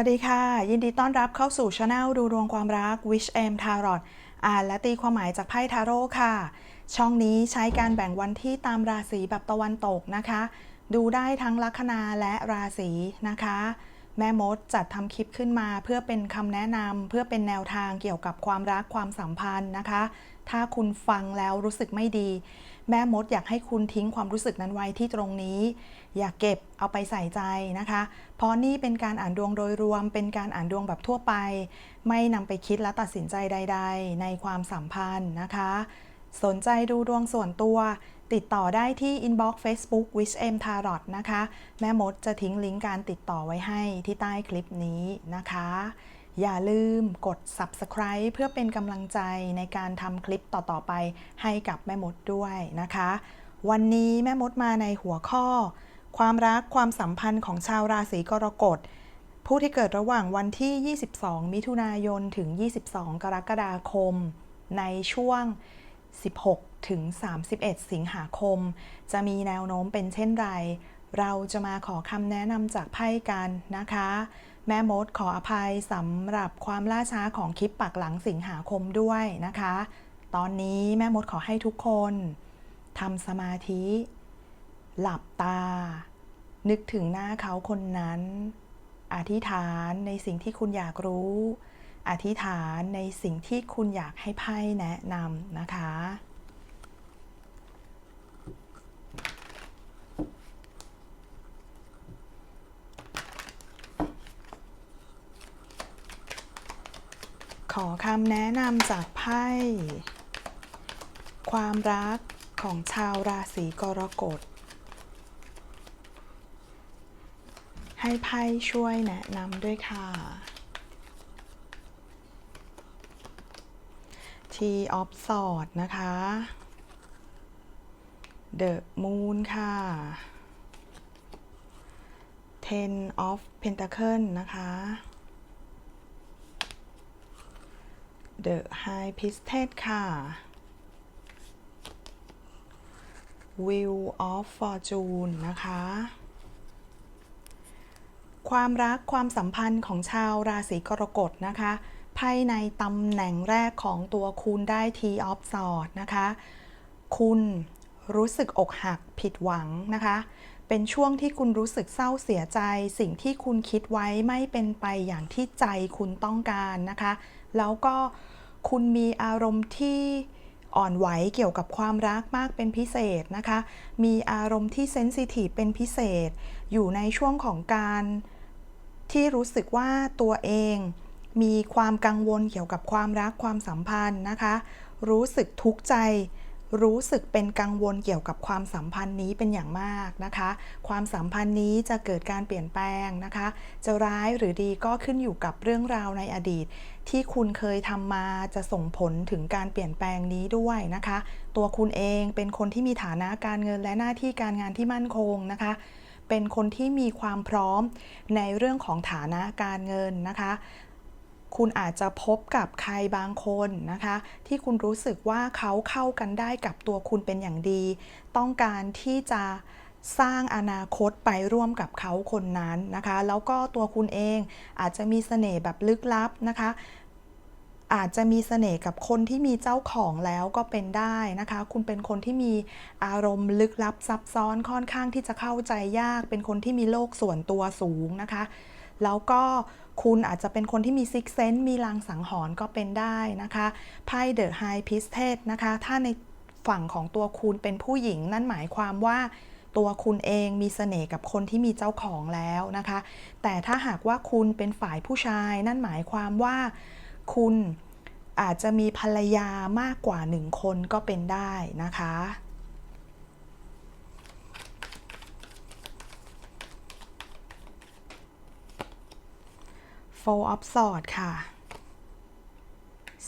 สวัสดีค่ะ ยินดีต้อนรับเข้าสู่ช anel ดูดวงความรัก Wish M Tarot อ่านและตีความหมายจากไพ่ทาโร่ค่ะ ช่องนี้ใช้การแบ่งวันที่ตามราศีแบบตะวันตกนะคะ ดูได้ทั้งลัคนาและราศีนะคะ แม่มดจัดทำคลิปขึ้นมาเพื่อเป็นคำแนะนำเพื่อเป็นแนวทางเกี่ยวกับความรักความสัมพันธ์นะคะ ถ้าคุณฟังแล้วรู้สึกไม่ดี แม่มดอยากให้คุณทิ้งความรู้สึกนั้นไว้ที่ตรงนี้ อย่าเก็บเอาไปใส่ใจนะคะ เพราะนี่เป็นการอ่านดวงโดยรวม เป็นการอ่านดวงแบบทั่วไป ไม่นำไปคิดและตัดสินใจใด ๆ ในความสัมพันธ์นะคะ สนใจดูดวงส่วนตัว ติดต่อได้ที่ inbox Facebook Wish M Tarot นะคะ แม่มดจะทิ้งลิงก์การติดต่อไว้ให้ที่ใต้คลิปนี้นะคะ อย่าลืมกด subscribe เพื่อเป็นกำลังใจในการทำคลิปต่อๆไปให้กับแม่มดด้วยนะคะ วันนี้แม่มดมาในหัวข้อ ความรักความสัมพันธ์ของชาวราศีกรกฎ ผู้ที่เกิดระหว่างวันที่ 22 มิถุนายนถึง 22 กรกฎาคม ในช่วง 16 ถึง 31 สิงหาคม จะมีแนวโน้มเป็นเช่นไร เราจะมาขอคำแนะนำจากไพ่กันนะคะ แม่มดขออภัยสำหรับความล่าช้าของคลิปปักหลังสิงหาคมด้วยนะคะ ตอนนี้แม่มดขอให้ทุกคนทำสมาธิ หลับตา นึกถึงหน้าเขาคนนั้น อธิษฐานในสิ่งที่คุณอยากรู้ อธิษฐานในสิ่งที่คุณอยากให้ไพ่แนะนำนะคะ อคำแนะนำจากไพ่ ความรักของชาวราศีกรกฎ ให้ไพ่ช่วยแนะนำด้วยค่ะ T of Swords นะคะ The Moon ค่ะ Ten of Pentacle นะคะ The High Priestess ค่ะ Wheel of Fortune นะคะ ความรักความสัมพันธ์ของชาวราศีกรกฎนะคะไพ่ในตำแหน่งแรกของตัวคุณได้ T of Swords นะคะ คุณรู้สึกอกหักผิดหวังนะคะ เป็นช่วงที่คุณรู้สึกเศร้าเสียใจ สิ่งที่คุณคิดไว้ไม่เป็นไปอย่างที่ใจคุณต้องการนะคะ แล้วก็ คุณมีอารมณ์ที่อ่อนไหวเกี่ยวกับความรักมากเป็นพิเศษนะคะ มีอารมณ์ที่เซนซิทีฟเป็นพิเศษ อยู่ในช่วงของการที่รู้สึกว่าตัวเอง มีความกังวลเกี่ยวกับความรักความสัมพันธ์นะคะ รู้สึกทุกข์ใจ รู้สึกเป็นกังวลเกี่ยวกับความสัมพันธ์นี้เป็นอย่างมากนะคะ ความสัมพันธ์นี้จะเกิดการเปลี่ยนแปลงนะคะ จะร้ายหรือดีก็ขึ้นอยู่กับเรื่องราวในอดีต ที่คุณเคยทำมาจะส่งผลถึงการเปลี่ยนแปลงนี้ด้วยนะคะ ตัวคุณเองเป็นคนที่มีฐานะการเงินและหน้าที่การงานที่มั่นคงนะคะเป็นคนที่มีความพร้อมในเรื่องของฐานะการเงินนะคะ คุณอาจจะพบกับใครบางคนนะคะ ที่คุณรู้สึกว่าเขาเข้ากันได้กับตัวคุณเป็นอย่างดี ต้องการที่จะสร้างอนาคตไปร่วมกับเขาคนนั้นนะคะ แล้วก็ตัวคุณเองอาจจะมีเสน่ห์แบบลึกลับนะคะ อาจจะมีเสน่ห์กับคนที่มีเจ้าของแล้วก็เป็นได้นะคะ คุณเป็นคนที่มีอารมณ์ลึกลับซับซ้อนค่อนข้างที่จะเข้าใจยาก เป็นคนที่มีโลกส่วนตัวสูงนะคะ แล้วก็ คุณอาจจะเป็นคนที่มีซิกเซนต์มีลางสังหรณ์ก็เป็นได้นะคะไพ่เดอะไฮพิสเทสนะคะถ้าในฝั่งของตัวคุณเป็นผู้หญิง นั่นหมายความว่าตัวคุณเองมีเสน่ห์กับคนที่มีเจ้าของแล้วนะคะ แต่ถ้าหากว่าคุณเป็นฝ่ายผู้ชาย นั่นหมายความว่าคุณอาจจะมีภรรยามากกว่าหนึ่งคนก็เป็นได้นะคะ Four of Swords ค่ะ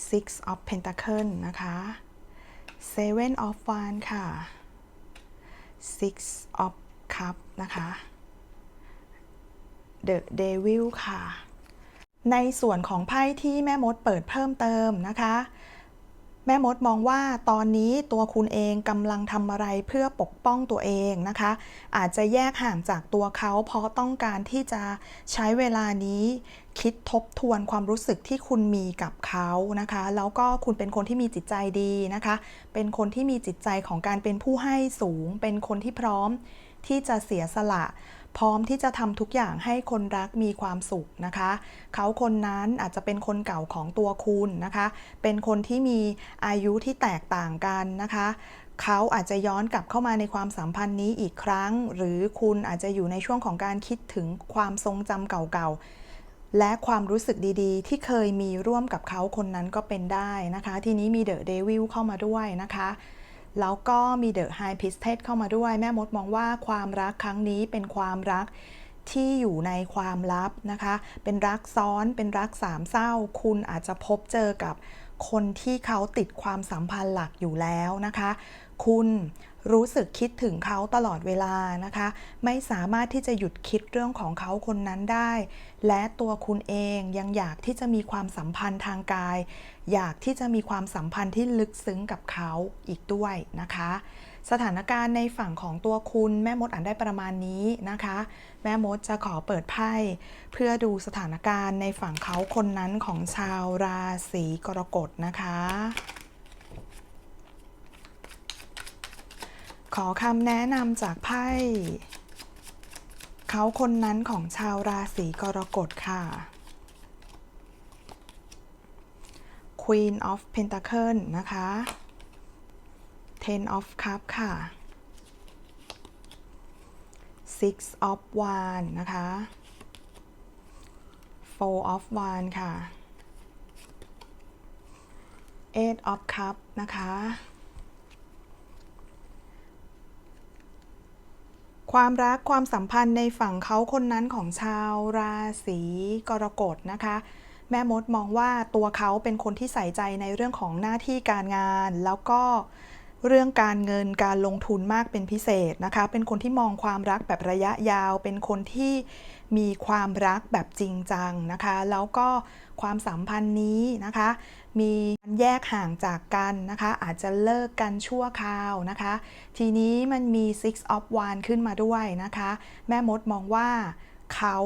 Six of Pentacle นะคะ Seven of Wands ค่ะ Six of Cup นะคะ The Devil ค่ะ ในส่วนของไพ่ที่แม่มดเปิดเพิ่มเติมนะคะ แม่มดมองว่าตอนนี้ตัวคุณเองกำลังทำอะไรเพื่อปกป้องตัวเองนะคะ อาจจะแยกห่างจากตัวเขาเพราะต้องการที่จะใช้เวลานี้คิดทบทวนความรู้สึกที่คุณมีกับเขานะคะ แล้วก็คุณเป็นคนที่มีจิตใจดีนะคะ เป็นคนที่มีจิตใจของการเป็นผู้ให้สูง เป็นคนที่พร้อมที่จะเสียสละ พร้อมที่จะทำทุกอย่างให้คนรักมีความสุขนะคะ เขาคนนั้นอาจจะเป็นคนเก่าของตัวคุณนะคะ เป็นคนที่มีอายุที่แตกต่างกันนะคะเขาอาจจะย้อนกลับเข้ามาในความสัมพันธ์นี้อีกครั้ง หรือคุณอาจจะอยู่ในช่วงของการคิดถึงความทรงจำเก่าๆ และความรู้สึกดีๆ ที่เคยมีร่วมกับเขาคนนั้นก็เป็นได้นะคะ ทีนี้มีเดอะเดวิลเข้ามาด้วยนะคะ แล้วก็มีเดอะไฮพิสเทสเข้ามาด้วย แม่มดมองว่าความรักครั้งนี้เป็นความรักที่อยู่ในความลับนะคะ เป็นรักซ้อนเป็นรักสามเศร้า คุณอาจจะพบเจอกับคนที่เขาติดความสัมพันธ์หลักอยู่แล้วนะคะ คุณ รู้สึกคิดถึงเขาตลอดเวลานะคะ ไม่สามารถที่จะหยุดคิดเรื่องของเขาคนนั้นได้ และตัวคุณเองยังอยากที่จะมีความสัมพันธ์ทางกาย อยากที่จะมีความสัมพันธ์ที่ลึกซึ้งกับเขาอีกด้วยนะคะ สถานการณ์ในฝั่งของตัวคุณแม่มดอ่านได้ประมาณนี้นะคะ แม่มดจะขอเปิดไพ่เพื่อดูสถานการณ์ในฝั่งเขาคนนั้นของชาวราศีกรกฎนะคะ อคำแนะนำจากไพ่เขาคนนั้นของชาวราศีกรกฎค่ะ Queen of Pentacle นะคะ Ten of Cup ค่ะ Six of Wand นะคะ Four of Wand ค่ะ Eight of Cup นะคะ ความรักความสัมพันธ์ในฝั่งเขาคนนั้นของชาวราศีกรกฎนะคะ แม่มดมองว่าตัวเขาเป็นคนที่ใส่ใจในเรื่องของหน้าที่การงาน แล้วก็ เรื่องการเงินการลงทุนมากเป็นพิเศษนะคะ เป็นคนที่มองความรักแบบระยะยาว เป็นคนที่มีความรักแบบจริงจังนะคะ แล้วก็ความสัมพันธ์นี้นะคะ มีการแยกห่างจากกันนะคะ อาจจะเลิกกันชั่วคราวนะคะ ทีนี้มันมี Six of Wands ขึ้นมาด้วยนะคะ แม่มดมองว่าเขา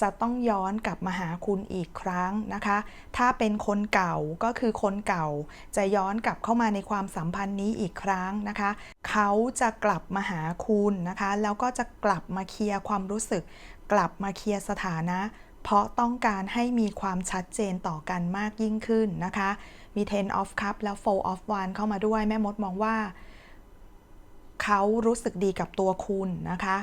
จะต้องย้อนกลับมาหาคุณอีกครั้งนะคะ ถ้าเป็นคนเก่าก็คือคนเก่า จะย้อนกลับเข้ามาในความสัมพันธ์นี้อีกครั้งนะคะ เขาจะกลับมาหาคุณนะคะ แล้วก็จะกลับมาเคลียร์ความรู้สึก กลับมาเคลียร์สถานะ เพราะต้องการให้มีความชัดเจนต่อกันมากยิ่งขึ้นนะคะ มี Ten of Cup แล้ว Four of Wands เข้ามาด้วยแม่มดมองว่า เขารู้สึกดีกับตัวคุณนะคะ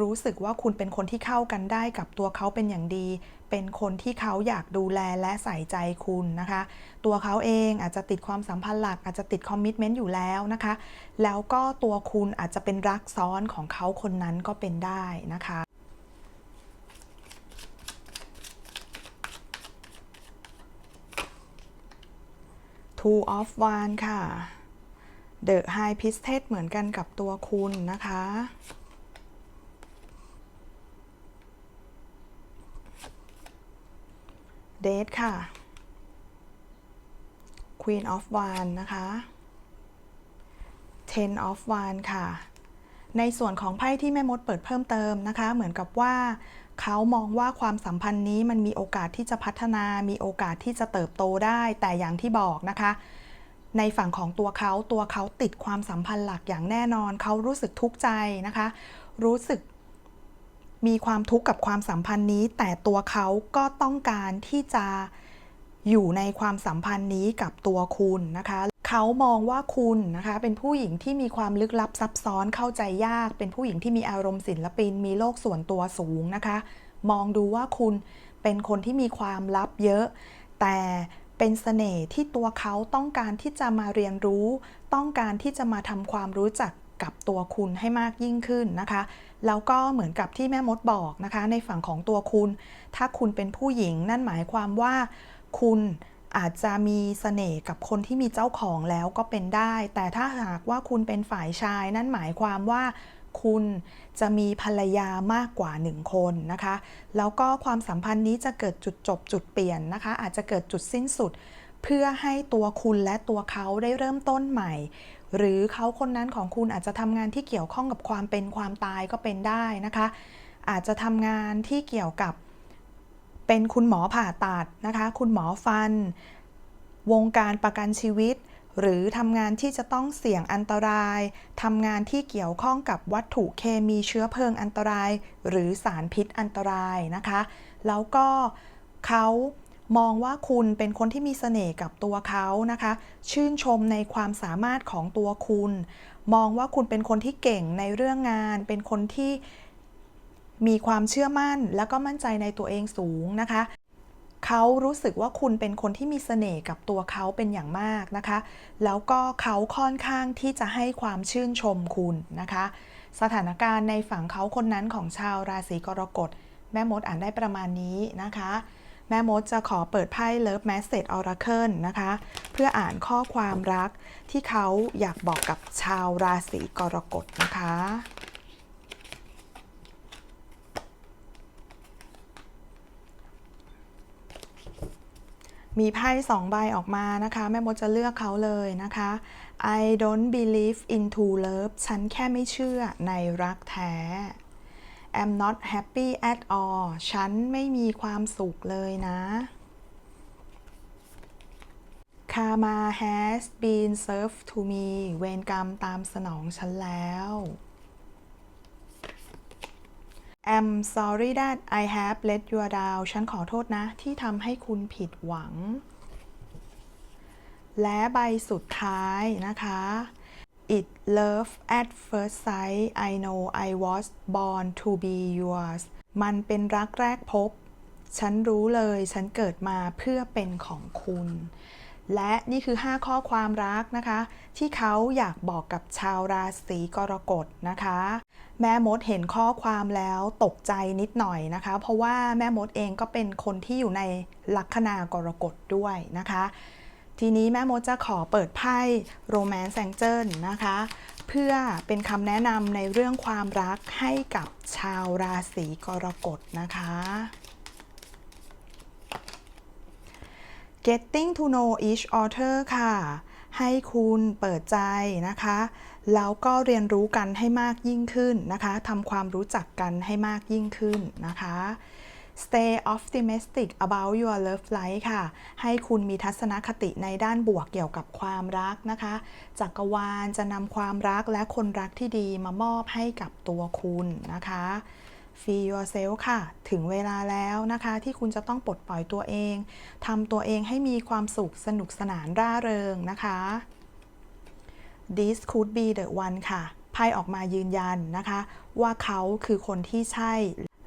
รู้สึกว่าคุณเป็นคนที่เข้ากันได้กับตัวเขาเป็นอย่างดี เป็นคนที่เขาอยากดูแลและใส่ใจคุณนะคะ ตัวเขาเองอาจจะติดความสัมพันธ์หลักอาจจะติดคอมมิชเมนต์อยู่แล้วนะคะ แล้วก็ตัวคุณอาจจะเป็นรักซ้อนของเขาคนนั้นก็เป็นได้นะคะ Two of Wands ค่ะ The High Priestess เหมือนกันกับตัวคุณนะคะ เดทค่ะ Queen of Wands นะคะ Ten of Wands ค่ะ ในส่วนของไพ่ที่แม่มดเปิดเพิ่มเติมนะคะ เหมือนกับว่าเขามองว่าความสัมพันธ์นี้มันมีโอกาสที่จะพัฒนา มีโอกาสที่จะเติบโตได้ แต่อย่างที่บอกนะคะ ในฝั่งของตัวเขาตัวเขาติดความสัมพันธ์หลักอย่างแน่นอน เขารู้สึกทุกข์ใจนะคะ รู้สึก มีความทุกข์กับความสัมพันธ์นี้ แต่ตัวเขาก็ต้องการที่จะอยู่ในความสัมพันธ์นี้กับตัวคุณนะคะ เขามองว่าคุณนะคะ เป็นผู้หญิงที่มีความลึกลับซับซ้อนเข้าใจยาก เป็นผู้หญิงที่มีอารมณ์ศิลปิน มีโลกส่วนตัวสูงนะคะ มองดูว่าคุณเป็นคนที่มีความลับเยอะ แต่เป็นเสน่ห์ที่ตัวเขาต้องการที่จะมาเรียนรู้ ต้องการที่จะมาทำความรู้จักกับตัวคุณให้มากยิ่งขึ้นนะคะ แล้วก็เหมือนกับที่แม่มดบอกนะคะ ในฝั่งของตัวคุณ ถ้าคุณเป็นผู้หญิงนั่นหมายความว่า คุณอาจจะมีเสน่ห์กับคนที่มีเจ้าของแล้วก็เป็นได้ แต่ถ้าหากว่าคุณเป็นฝ่ายชาย นั่นหมายความว่าคุณจะมีภรรยามากกว่าหนึ่งคนนะคะ แล้วก็ความสัมพันธ์นี้จะเกิดจุดจบจุดเปลี่ยนนะคะ อาจจะเกิดจุดสิ้นสุด เพื่อให้ตัวคุณและตัวเขาได้เริ่มต้นใหม่ หรือเขาคนนั้นของคุณอาจจะทำงานที่เกี่ยวข้องกับความเป็นความตายก็เป็นได้นะคะ อาจจะทำงานที่เกี่ยวกับเป็นคุณหมอผ่าตัดนะคะ คุณหมอฟัน วงการประกันชีวิต หรือทำงานที่จะต้องเสี่ยงอันตรายทำงานที่เกี่ยวข้องกับวัตถุเคมีเชื้อเพลิงอันตราย หรือสารพิษอันตรายนะคะ แล้วก็เขา มองว่าคุณเป็นคนที่มีเสน่ห์กับตัวเขานะคะ ชื่นชมในความสามารถของตัวคุณ มองว่าคุณเป็นคนที่เก่งในเรื่องงาน เป็นคนที่มีความเชื่อมั่น แล้วก็มั่นใจในตัวเองสูงนะคะเขารู้สึกว่าคุณเป็นคนที่มีเสน่ห์กับตัวเขาเป็นอย่างมากนะคะ แล้วก็เขาค่อนข้างที่จะให้ความชื่นชมคุณนะคะ สถานการณ์ในฝั่งเขาคนนั้นของชาวราศีกรกฎ แม่มดอ่านได้ประมาณนี้นะคะ แม่มดจะขอเปิดไพ่ Love Message Oracle นะคะ เพื่ออ่านข้อความรักที่เขาอยากบอกกับชาวราศีกรกฎนะคะมีไพ่สองใบออกมานะคะ แม่มดจะเลือกเขาเลยนะคะ I don't believe in true love ฉันแค่ไม่เชื่อในรักแท้ am not happy at all ฉันไม่มีความสุขเลยนะ Karma has been served to me เวรกรรมตามสนองฉันแล้ว am sorry that I have let you down ฉันขอโทษนะ ที่ทำให้คุณผิดหวัง และใบสุดท้ายนะคะ It love at first sight I know I was born to be yours มันเป็นรักแรกพบ ฉันรู้เลย ฉันเกิดมาเพื่อเป็นของคุณ และนี่คือ 5 ข้อความรักนะคะ ที่เขาอยากบอกกับชาวราศีกรกฎนะคะ แม่มดเห็นข้อความแล้วตกใจนิดหน่อยนะคะ เพราะว่าแม่มดเองก็เป็นคนที่อยู่ในลัคนากรกฎด้วยนะคะ ทีนี้แม่มดจะขอเปิดไพ่โรแมนต์แซงเจิลนะคะ เพื่อเป็นคำแนะนำในเรื่องความรักให้กับชาวราศีกรกฎนะคะ Getting to know each other ค่ะ ให้คุณเปิดใจนะคะ แล้วก็เรียนรู้กันให้มากยิ่งขึ้นนะคะทำความรู้จักกันให้มากยิ่งขึ้นนะคะ Stay optimistic about your love life ค่ะ ให้คุณมีทัศนคติในด้านบวกเกี่ยวกับความรักนะคะ จักรวาลจะนำความรักและคนรักที่ดีมามอบให้กับตัวคุณนะคะ Feel yourself ค่ะ ถึงเวลาแล้วนะคะ ที่คุณจะต้องปลดปล่อยตัวเองทำตัวเองให้มีความสุขสนุกสนานร่าเริงนะคะ This could be the one ค่ะไพ่ออกมายืนยันนะคะ ว่าเขาคือคนที่ใช่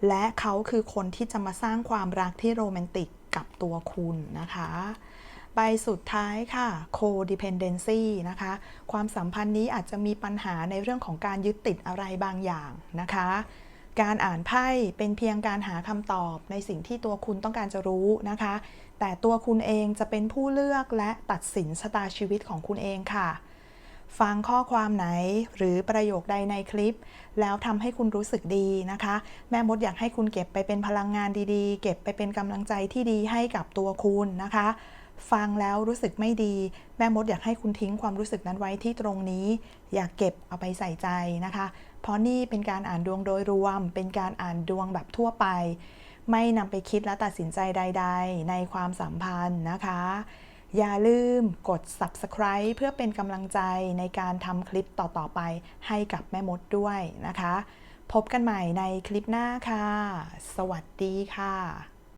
และเขาคือคนที่จะมาสร้างความรักที่โรแมนติกกับตัวคุณนะคะใบสุดท้ายค่ะ codependency นะคะ ความสัมพันธ์นี้อาจจะมีปัญหาในเรื่องของการยึดติดอะไรบางอย่างนะคะ การอ่านไพ่เป็นเพียงการหาคำตอบในสิ่งที่ตัวคุณต้องการจะรู้นะคะ แต่ตัวคุณเองจะเป็นผู้เลือกและตัดสินชะตาชีวิตของคุณเองค่ะ ฟังข้อความไหนหรือประโยคใดในคลิป แล้วทำให้คุณรู้สึกดีนะคะ แม่มดอยากให้คุณเก็บไปเป็นพลังงานดีๆ เก็บไปเป็นกำลังใจที่ดีให้กับตัวคุณนะคะ ฟังแล้วรู้สึกไม่ดี แม่มดอยากให้คุณทิ้งความรู้สึกนั้นไว้ที่ตรงนี้ อย่าเก็บเอาไปใส่ใจนะคะ เพราะนี่เป็นการอ่านดวงโดยรวม เป็นการอ่านดวงแบบทั่วไป ไม่นำไปคิดและตัดสินใจใด ๆ ในความสัมพันธ์นะคะ อย่าลืมกด subscribe เพื่อเป็นกำลังใจในการทำคลิปต่อๆไปให้กับแม่มดด้วยนะคะ พบกันใหม่ในคลิปหน้าค่ะ สวัสดีค่ะ